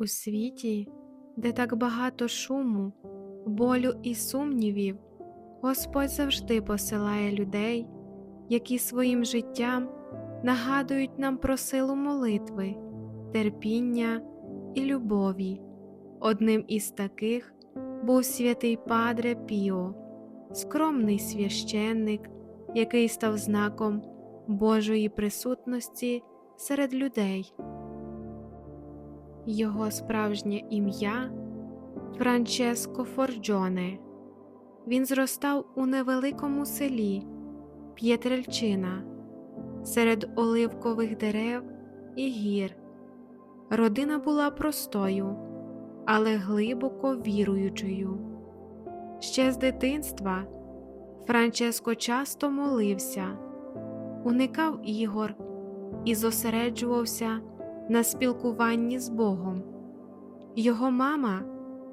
У світі, де так багато шуму, болю і сумнівів, Господь завжди посилає людей, які своїм життям нагадують нам про силу молитви, терпіння і любові. Одним із таких був святий Падре Піо, скромний священник, який став знаком Божої присутності серед людей. Його справжнє ім'я Франческо Форджоне. Він зростав у невеликому селі П'єтрельчина серед оливкових дерев і гір. Родина була простою, але глибоко віруючою. Ще з дитинства Франческо часто молився, уникав ігор і зосереджувався на спілкуванні з Богом. Його мама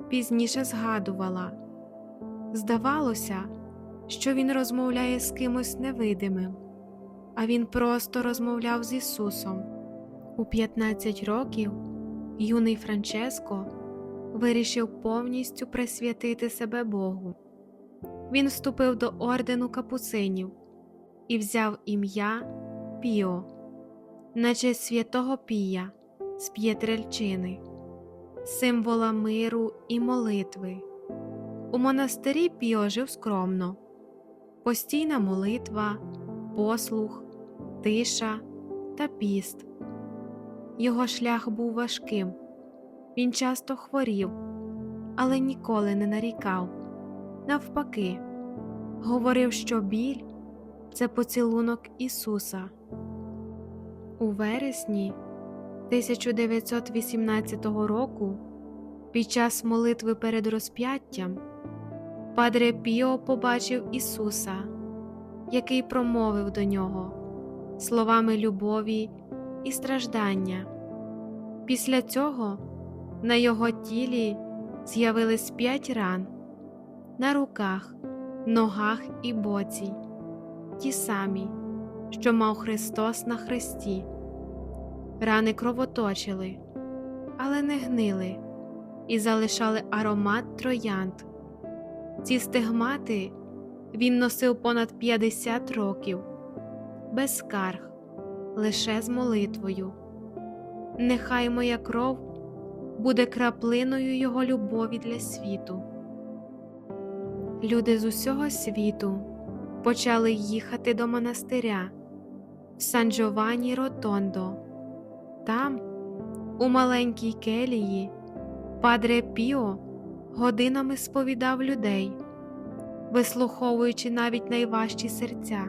пізніше згадувала здавалося, що він розмовляє з кимось невидимим, а він просто розмовляв з Ісусом. У 15 років юний Франческо вирішив повністю присвятити себе Богу. Він вступив до ордену капуцинів і взяв ім'я Піо на честь святого Пія з П'єтрельчини, символа миру і молитви. У монастирі Піо жив скромно, постійна молитва, послух, тиша та піст. Його шлях був важким, він часто хворів, але ніколи не нарікав. Навпаки, говорив, що біль це поцілунок Ісуса. У вересні 1918 року, під час молитви перед розп'яттям, Падре Піо побачив Ісуса, який промовив до нього словами любові і страждання. Після цього на його тілі з'явились п'ять ран на руках, ногах і боці, ті самі, що мав Христос на хресті. Рани кровоточили, але не гнили і залишали аромат троянд. Ці стигмати він носив понад 50 років, без скарг, лише з молитвою. Нехай моя кров буде краплиною Його любові для світу. Люди з усього світу почали їхати до монастиря в Сан Джованні Ротондо. Там, у маленькій келії, Падре Піо годинами сповідав людей, вислуховуючи навіть найважчі серця.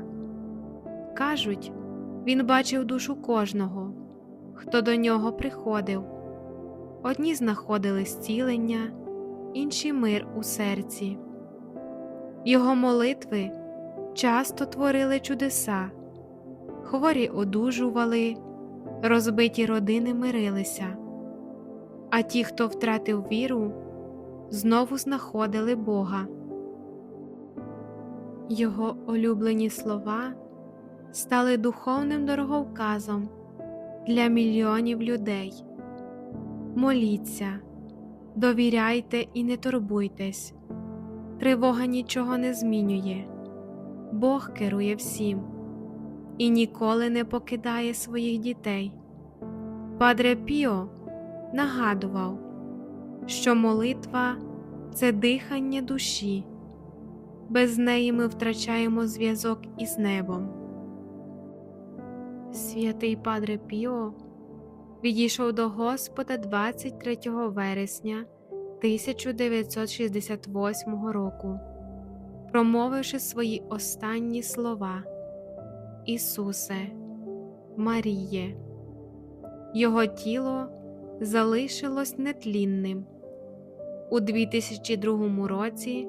Кажуть, він бачив душу кожного, хто до нього приходив. Одні знаходили зцілення, інші мир у серці. Його молитви часто творили чудеса, хворі одужували, розбиті родини мирилися, а ті, хто втратив віру, знову знаходили Бога. Його улюблені слова стали духовним дороговказом для мільйонів людей. Моліться, довіряйте і не турбуйтесь, тривога нічого не змінює, Бог керує всім і ніколи не покидає своїх дітей. Падре Піо нагадував, що молитва це дихання душі, без неї ми втрачаємо зв'язок із небом. Святий Падре Піо відійшов до Господа 23 вересня 1968 року, промовивши свої останні слова Ісусе, Маріє, Його тіло залишилось нетлінним. У 2002 році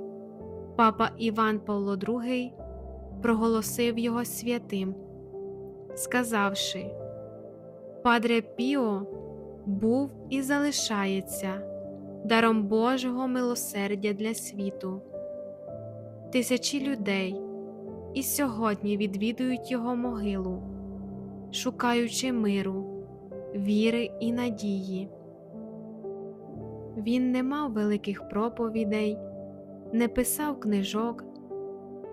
папа Іван Павло II проголосив його святим, сказавши, Падре Піо був і залишається даром Божого милосердя для світу. Тисячі людей і сьогодні відвідують його могилу, шукаючи миру, віри і надії. Він не мав великих проповідей, не писав книжок,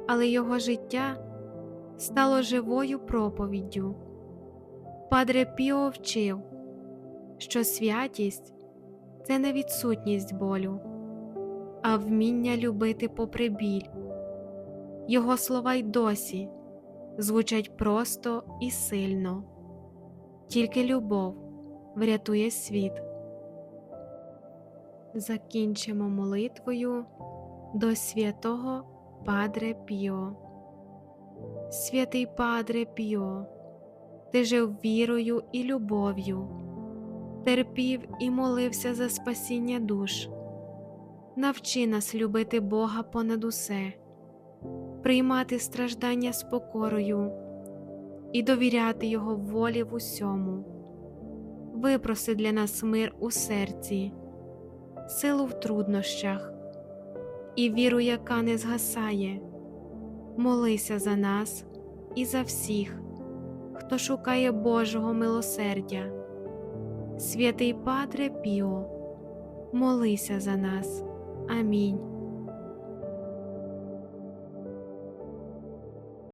але його життя стало живою проповіддю. Падре Піо вчив, що святість це не відсутність болю, а вміння любити попри біль. Його слова й досі звучать просто і сильно, тільки любов врятує світ. Закінчимо молитвою до святого Падре Піо. Святий Падре Піо, ти жив вірою і любов'ю, терпів і молився за спасіння душ. Навчи нас любити Бога понад усе, приймати страждання з покорою і довіряти Його волі в усьому. Випроси для нас мир у серці, силу в труднощах і віру, яка не згасає. Молися за нас і за всіх, хто шукає Божого милосердя. Святий Падре Піо, молися за нас. Амінь.